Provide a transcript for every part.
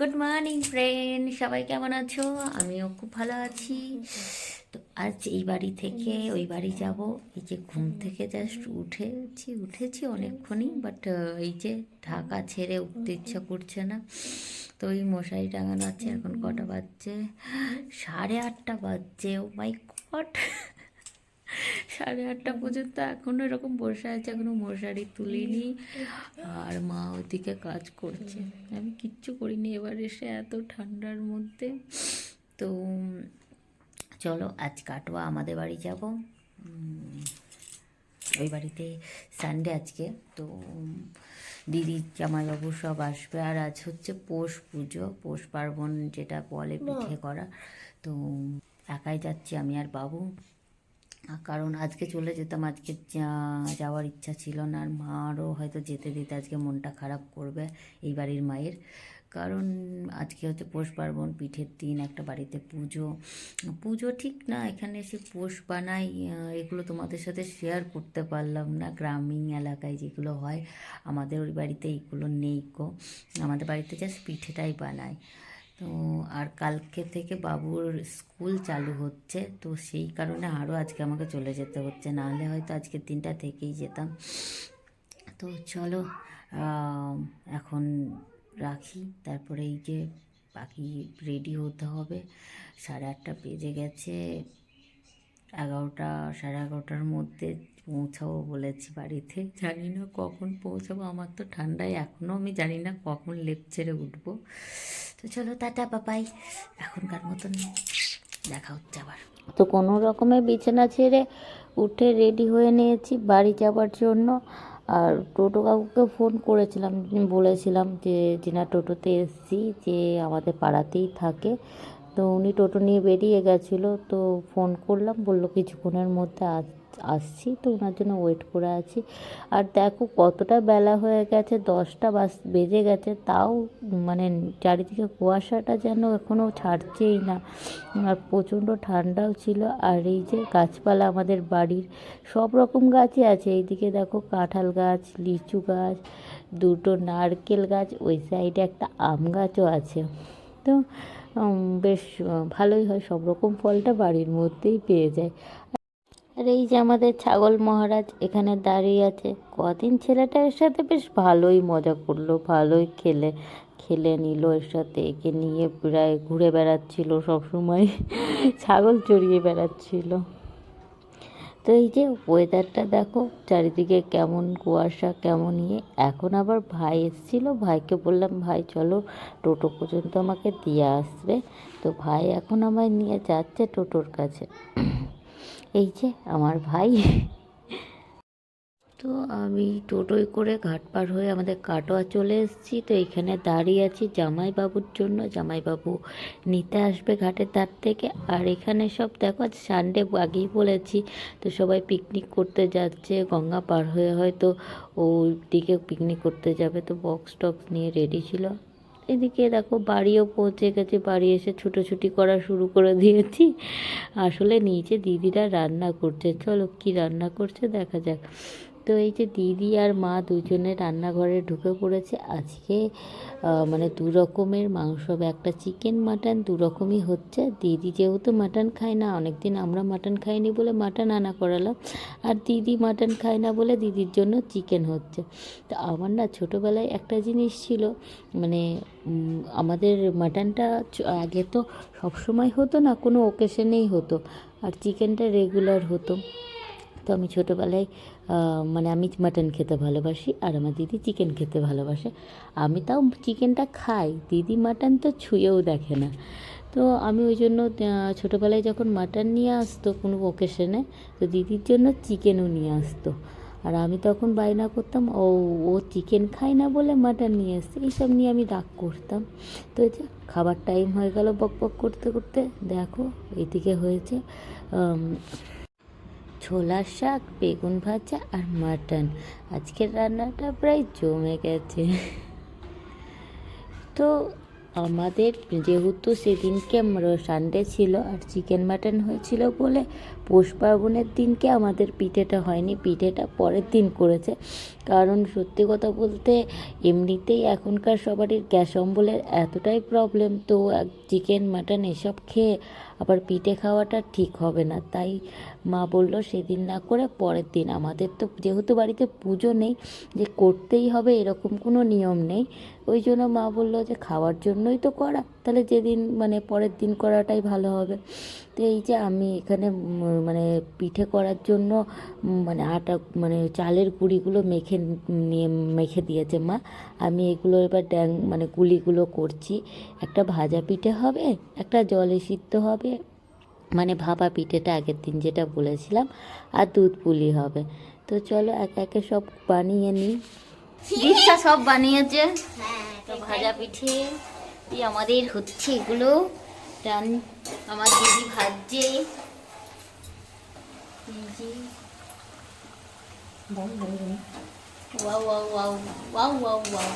Good morning friend সবাই কেমন আছো? আমিও খুব ভালো আছি। তো আজ এই বাড়ি থেকে ওই বাড়ি যাব। এই যে ঘুম থেকে জাস্ট উঠেছি উঠেছি অনেকক্ষণই বাট এই যে ঢাকা ছেড়ে উঠতে ইচ্ছা করছে না। তো ওই মশারি টাঙানো আছে, এখন কটা বাজছে? সাড়ে আটটা বাজছে। ও মাই গড সাড়ে আটটা পর্যন্ত এখনও এরকম বসে আছে এখনও মশারি তুলিনি। আর মা ওদিকে কাজ করছে। আমি কিচ্ছু করিনি এবার এসে এত ঠান্ডার মধ্যে। তো চলো আজ কাটোয়া আমাদের বাড়ি যাব। ওই বাড়িতে সানডে আজকে। তো দিদি জামাইবাবু সব আসবে। আর আজ হচ্ছে পৌষ পুজো। পৌষ পার্বণ যেটা বলে পিঠে করা। তো একাই যাচ্ছি আমি আর বাবু। কারণ আজকে চলে যেতাম, আজকে যাওয়ার ইচ্ছা ছিল না, আর মারও হয়তো যেতে দিতে আজকে মনটা খারাপ করবে এই বাড়ির মায়ের। কারণ আজকে হচ্ছে পৌষ পার্বণ, পিঠের দিন, একটা বাড়িতে পুজো। পুজো ঠিক না, এখানে এসে পোষ বানাই এগুলো তোমাদের সাথে শেয়ার করতে পারলাম না। গ্রামীণ এলাকায় যেগুলো হয়, আমাদের ওই বাড়িতে এইগুলো নেই গো। আমাদের বাড়িতে জাস্ট পিঠেটাই বানায় তো আর কালকে থেকে বাবুর স্কুল চালু হচ্ছে, তো সেই কারণে আরও আজকে আমাকে চলে যেতে হচ্ছে। নাহলে হয়তো আজকের দিনটা থেকেই যেতাম। তো চলো এখন রাখি। তারপরে এই যে বাকি রেডি হতে হবে। সাড়ে আটটা বেজে গেছে। এগারোটা, সাড়ে এগারোটার মধ্যে পৌঁছাবো বলেছি বাড়িতে। জানি না কখন পৌঁছাবো, আমার তো ঠান্ডায় এখনও আমি জানি না কখন লেপ ছেড়ে উঠবো। তো চলো, টাটা, বাবাই। এখনকার মতন দেখা হচ্ছে আবার। তো কোনো রকমের বিছানা ছেড়ে উঠে রেডি হয়ে নিয়েছি বাড়ি যাওয়ার জন্য। আর টোটো কাকুকে ফোন করেছিলাম, বলেছিলাম যে জিনা টোটোতে এসছি, যে আমাদের পাড়াতেই থাকে। তো উনি টোটো নিয়ে বেরিয়ে গেছিল, তো ফোন করলাম, বলল কিছুক্ষণের মধ্যে আস- আসছি, তো ওনার জন্য ওয়েট করে আছি। আর দেখো কতটা বেলা হয়ে গেছে, দশটা বাস বেজে গেছে, তাও মানে চারিদিকে কুয়াশাটা যেন এখনও ছাড়ছেই না। আর প্রচণ্ড ঠান্ডাও ছিল, আর এই যে গাছপালা আমাদের বাড়ির সব রকম গাছই আছে। এইদিকে দেখো কাঁঠাল গাছ, লিচু গাছ, দুটো নারকেল গাছ, ওই সাইডে একটা আম গাছও আছে। তো বেশ ভালোই হয়। সব রকম ফলটা বাড়ির মধ্যেই পেয়ে যায়। আর এই যে আমাদের ছাগল মহারাজ এখানে দাঁড়িয়ে আছে, কদিন ছেলেটার সাথে বেশ ভালোই মজা করল, ভালোই খেলে খেলে নিল এর সাথে। একে নিয়ে প্রায় ঘুরে বেড়াচ্ছিল সবসময়, ছাগল চড়িয়ে বেড়াচ্ছিল। তো এই যে ওয়েদারটা দেখো, চারিদিকে কেমন কুয়াশা, কেমন ইয়ে। এখন আবার ভাই এসেছিল, ভাইকে বললাম, ভাই, চলো টোটো পর্যন্ত আমাকে দিয়ে আসবে। তো ভাই এখন আমায় নিয়ে যাচ্ছে টোটোর কাছে। এই যে আমার ভাই। তো আমি টোটোয় করে ঘাট পার হয়ে আমাদের কাটোয়া চলে এসেছি। তো এখানে দাঁড়িয়ে আছি জামাইবাবুর জন্য। জামাইবাবু নিতে আসবে ঘাটের ধার থেকে। আর এখানে সব দেখো, আজ সানডে আগেই বলেছি, তো সবাই পিকনিক করতে যাচ্ছে। গঙ্গা পার হয়ে হয়তো ওই দিকে পিকনিক করতে যাবে। তো বক্স টক্স নিয়ে রেডি ছিল। এদিকে দেখো, বাড়িও পৌঁছে গেছে। বাড়ি এসে ছুটোছুটি করা শুরু করে দিয়েছি। আসলে নিচে দিদিরা রান্না করছে। চলো কি রান্না করছে দেখা যাক। তো এই যে দিদি আর মা দুজনে রান্নাঘরে ঢুকে পড়েছে, আজকে মানে দু রকমের মাংস। হবে একটা চিকেন, মাটন দু রকমই হচ্ছে। দিদি যেহেতু মাটন খায় না, অনেকদিন আমরা মাটন খাইনি বলে মাটন আনা করালাম। আর দিদি মাটন খায় না বলে দিদির জন্য চিকেন হচ্ছে। তো আমার না ছোটোবেলায় একটা জিনিস ছিল মানে আমাদের মাটনটা আগে তো সবসময় হতো না, কোনো ওকেশনেই হতো। আর চিকেনটা রেগুলার হতো। তো আমি ছোটোবেলায় মানে আমি মাটন খেতে ভালোবাসি আর আমার দিদি চিকেন খেতে ভালোবাসে। আমি তাও চিকেনটা খাই, দিদি মাটন তো ছুঁয়েও দেখে না। তো আমি ওই জন্য ছোটোবেলায় যখন মাটন নিয়ে আসতো কোনো ওকেশনে তো দিদির জন্য চিকেনও নিয়ে আসতো। আর আমি তখন বায়না করতাম, ও ও চিকেন খায় না বলে মাটন নিয়ে এসছে এইসব নিয়ে আমি রাগ করতাম। তো এই যে খাবার টাইম হয়ে গেল বক বক করতে করতে, দেখো এদিকে হয়েছে ছোলার শাক বেগুন ভাজা আর মাটন। আজকের রান্নাটা প্রায় জমে গেছে। তো আমাদের যেহেতু সেদিনকে সানডে ছিল আর চিকেন মাটন হয়েছিল বলে পৌষ পার্বণের দিনকে আমাদের পিঠেটা হয়নি, পিঠেটা পরের দিন করেছে। কারণ সত্যি কথা বলতে এমনিতেই এখনকার সবারই গ্যাস অম্বলের এতটাই প্রবলেম তো চিকেন মাটন এসব খেয়ে আবার পিঠে খাওয়াটা ঠিক হবে না। তাই মা বলল, সেদিন না করে পরের দিন। আমাদের তো যেহেতু বাড়িতে পুজো নেই, যে করতেই হবে এরকম কোনো নিয়ম নেই। ওই জন্য মা বলল যে খাওয়ার জন্যই তো করা। তাহলে যেদিন মানে পরের দিন করাটাই ভালো হবে। তো এই যে আমি এখানে মানে পিঠে করার জন্য মানে আটা মানে চালের গুঁড়িগুলো মেখে নিয়ে, মেখে দিয়েছে মা। আমি এগুলো এবার ড্যাং মানে গুলিগুলো করছি। একটা ভাজা পিঠে হবে, একটা জলে সিদ্ধ হবে। মানে ভাপা পিঠেটা আগের দিন যেটা বলেছিলাম। আর দুধ পুলি হবে। তো চলো একে একে সব বানিয়ে নিই। দীক্ষা সব বানিয়েছে। তো ভাজা পিঠে এই আমাদের হচ্ছে এগুলো। আমার দিদি ভাজছে। Wow wow wow wow wow wow.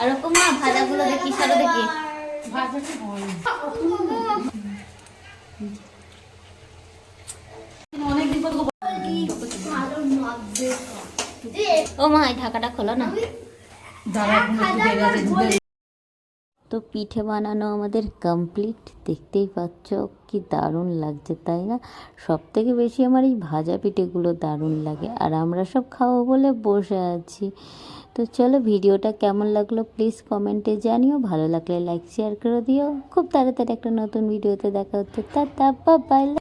আর ওরকম না ভাজাগুলো দেখি সারো দেখি। ও মা এই ঢাকাটা খোলো না। তো পিঠে বানানো আমাদের কমপ্লিট দেখতেই পাচ্ছ কি দারুণ লাগছে তাই না? সব থেকে বেশি আমার এই ভাজা পিঠেগুলো দারুণ লাগে আর আমরা সব খাব বলে বসে আছি। তো চলো ভিডিওটা কেমন লাগল প্লিজ কমেন্টে জানিও ভালো লাগলে লাইক শেয়ার করে দিও। খুব তাড়াতাড়ি একটা নতুন ভিডিওতে দেখা হচ্ছে। তা বাই